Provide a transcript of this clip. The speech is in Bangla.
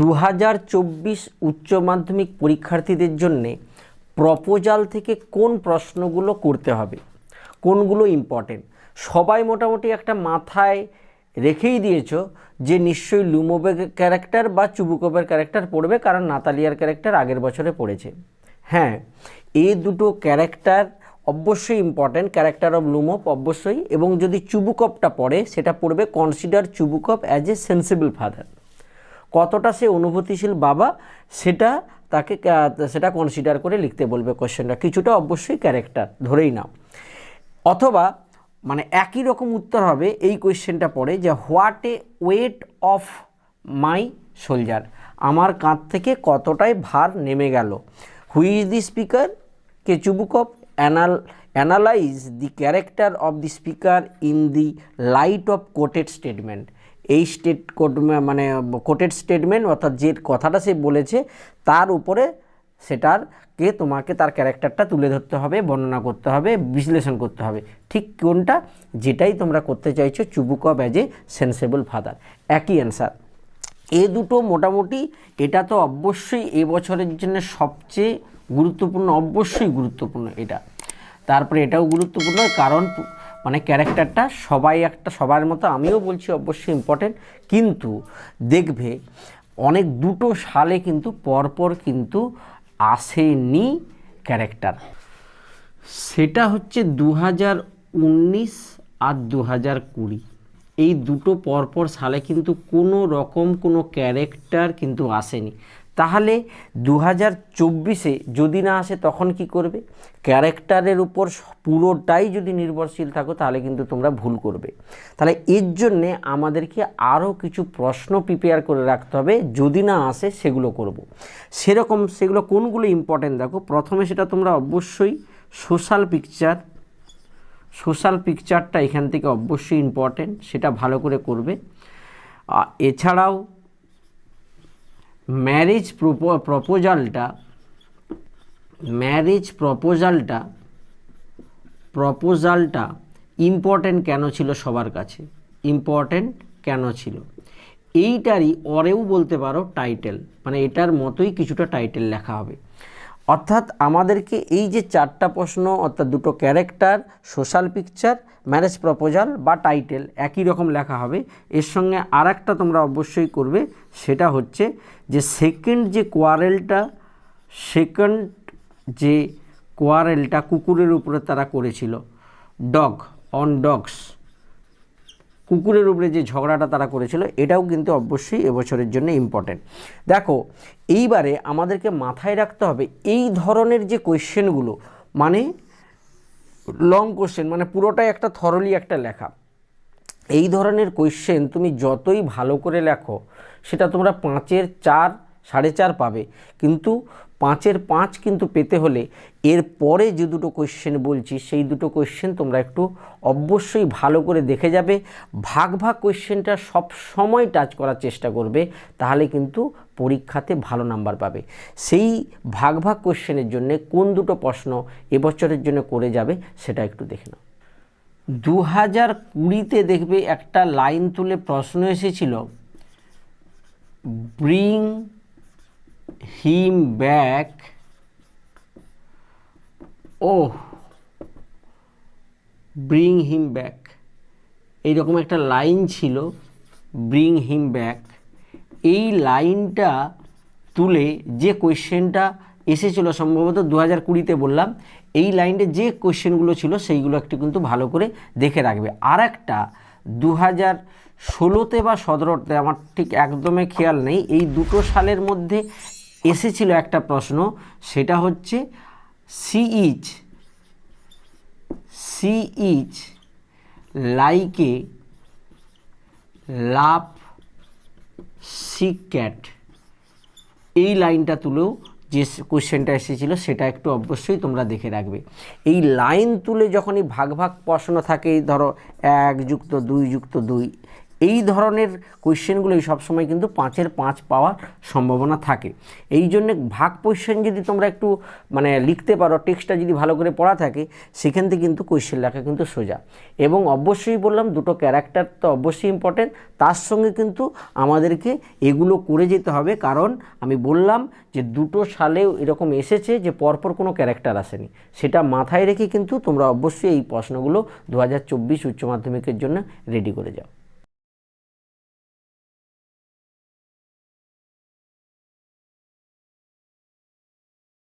দু হাজার চব্বিশ উচ্চ মাধ্যমিক পরীক্ষার্থীদের জন্যে প্রপোজাল থেকে কোন প্রশ্নগুলো করতে হবে? কোনগুলো ইম্পর্টেন্ট সবাই মোটামুটি একটা মাথায় রেখেই দিয়েছ যে নিশ্চয়ই লুমোবের ক্যারেক্টার বা চুবুকবের ক্যারেক্টার পড়বে, কারণ নাতালিয়ার ক্যারেক্টার আগের বছরে পড়েছে। হ্যাঁ এই দুটো ক্যারেক্টার অবশ্যই ইম্পর্ট্যান্ট ক্যারেক্টার অফ লুমোপ অবশ্যই, এবং যদি চুবুকপটা পড়ে, সেটা পড়বে consider চুবুকপ as a sensible father কতটা সে অনুভূতিশীল বাবা, সেটা তাকে সেটা কনসিডার করে লিখতে বলবে কোশ্চেনটা কিছুটা অবশ্যই ক্যারেক্টার ধরেই নাও। অথবা মানে একই রকম উত্তর হবে এই কোয়েশ্চেনটা পড়ে যে what a weight off my soldier আমার কাঁধ থেকে কতটাই ভার নেমে গেল? হুই ইজ দি স্পিকার কে চুবুকপ anal analyse the character of the speaker in the light of quoted statement এই স্টেট কোট মানে কোটেড স্টেটমেন্ট অর্থাৎ যে কথাটা সে বলেছে, তার উপরে সেটার কে তোমাকে তার ক্যারেক্টারটা তুলে ধরতে হবে, বর্ণনা করতে হবে, বিশ্লেষণ করতে হবে। ঠিক কোনটা? যেটাই তোমরা করতে চাইছো চুবুকব অ্যাজ এ সেন্সেবল ফাদার একই অ্যান্সার এ দুটো মোটামুটি, এটা তো অবশ্যই এ বছরের জন্য সবচেয়ে গুরুত্বপূর্ণ, অবশ্যই গুরুত্বপূর্ণ এটা। তারপরে এটাও গুরুত্বপূর্ণ, কারণ মানে ক্যারেক্টারটা সবাই একটা, সবার মতো আমিও বলছি অবশ্যই ইম্পর্টেন্ট কিন্তু দেখবে অনেক দুটো সালে কিন্তু পরপর কিন্তু আসেনি ক্যারেক্টার। সেটা হচ্ছে দু হাজার উনিশ আর দু কুড়ি। এই দুটো পরপর সালে কিন্তু কোনো রকম কোনো ক্যারেক্টার কিন্তু আসেনি। তাহলে দু হাজার চব্বিশে যদি না আসে, তখন কি করবে? ক্যারেক্টারের উপর পুরোটাই যদি নির্ভরশীল থাকো, তাহলে কিন্তু তোমরা ভুল করবে। তাহলে এর জন্যে আমাদেরকে আরও কিছু প্রশ্ন প্রিপেয়ার করে রাখতে হবে। যদি না আসে, সেগুলো করব। সেরকম সেগুলো কোনগুলো ইম্পর্টেন্ট দেখো? প্রথমে সেটা তোমরা অবশ্যই সোশ্যাল পিকচার সোশ্যাল পিকচারটা এখান থেকে অবশ্যই ইম্পর্টেন্ট সেটা ভালো করে করবে। এছাড়াও ম্যারেজ প্রপোজালটা ম্যারেজ প্রপোজালটা প্রপোজালটা ইম্পর্ট্যান্ট কেন ছিল সবার কাছে? ইম্পর্ট্যান্ট কেন ছিল? এইটারই অরেও বলতে পারো টাইটেল মানে এটার মতোই কিছুটা টাইটেল লেখা হবে। অর্থাৎ আমাদেরকে এই যে চারটা প্রশ্ন, অর্থাৎ দুটো character, social picture, marriage proposal বা টাইটেল একই রকম লেখা হবে। এর সঙ্গে আর তোমরা অবশ্যই করবে, সেটা হচ্ছে যে সেকেন্ড যে কোয়ারেলটা সেকেন্ড যে কোয়ারেলটা কুকুরের উপরে তারা করেছিল ডগ অন ডগস কুকুরের উপরে যে ঝগড়াটা তারা করেছিল, এটাও কিন্তু অবশ্যই এবছরের জন্য ইম্পর্টেন্ট দেখো, এইবারে আমাদেরকে মাথায় রাখতে হবে এই ধরনের যে কোয়েশ্চেনগুলো মানে লং কোশ্চেন মানে পুরোটাই একটা থরলি একটা লেখা। এই ধরনের কোয়েশ্চেন তুমি যতই ভালো করে লেখো, সেটা তোমরা পাঁচের চার, সাড়ে চার পাবে। কিন্তু পাঁচের পাঁচ কিন্তু পেতে হলে এর পরে যে দুটো কোয়েশ্চেন বলছি, সেই দুটো কোয়েশ্চেন তোমরা একটু অবশ্যই ভালো করে দেখে যাবে। ভাগ ভাগ কোয়েশ্চেনটা সব সময় টাচ করার চেষ্টা করবে, তাহলে কিন্তু পরীক্ষাতে ভালো নাম্বার পাবে। সেই ভাগ ভাগ কোয়েশ্চেনের জন্য কোন দুটো প্রশ্ন এবছরের জন্য করে যাবে, সেটা একটু দেখে নাও। দু হাজার কুড়িতে দেখবে একটা লাইন তুলে প্রশ্ন এসেছিল ব্রিং হিম ব্যাক ও ব্রিং হিম ব্যাক এইরকম একটা লাইন ছিল ব্রিং হিম ব্যাক এই লাইনটা তুলে যে কোয়েশ্চেনটা এসেছিল সম্ভবত দু হাজার কুড়িতে বললাম, এই লাইনটা যে কোয়েশ্চেনগুলো ছিল সেইগুলো একটু কিন্তু ভালো করে দেখে রাখবে। আর একটা দু হাজার ষোলোতে বা সতেরোতে, আমার ঠিক একদমই খেয়াল নেই, এই দুটো সালের মধ্যে এসেছিল একটা প্রশ্ন, সেটা হচ্ছে, she is she is like a lovesick cat. এই লাইনটা তুলেও যে কোশ্চেনটা এসেছিল, সেটা একটু অবশ্যই তোমরা দেখে রাখবে। এই লাইন তুলে যখনই ভাগ ভাগ প্রশ্ন থাকে, ধরো এক যুক্ত দুই যুক্ত দুই এই ধরনের কোয়েশ্চেনগুলো কোয়েশ্চেনগুলোই সবসময় কিন্তু পাঁচের পাঁচ পাওয়ার সম্ভাবনা থাকে। এই জন্যে ভাগ কোয়েশ্চেন যদি তোমরা একটু মানে লিখতে পারো, টেক্সটটা যদি ভালো করে পড়া থাকে, সেখান থেকে কিন্তু কোয়েশ্চেন লেখা কিন্তু সোজা। এবং অবশ্যই বললাম, দুটো ক্যারেক্টার তো অবশ্যই ইম্পর্টেন্ট তার সঙ্গে কিন্তু আমাদেরকে এগুলো করে যেতে হবে। কারণ আমি বললাম যে দুটো সালেও এরকম এসেছে যে পরপর কোনো ক্যারেক্টার আসেনি। সেটা মাথায় রেখে কিন্তু তোমরা অবশ্যই এই প্রশ্নগুলো দু হাজার চব্বিশ উচ্চ মাধ্যমিকের জন্য রেডি করে যাও।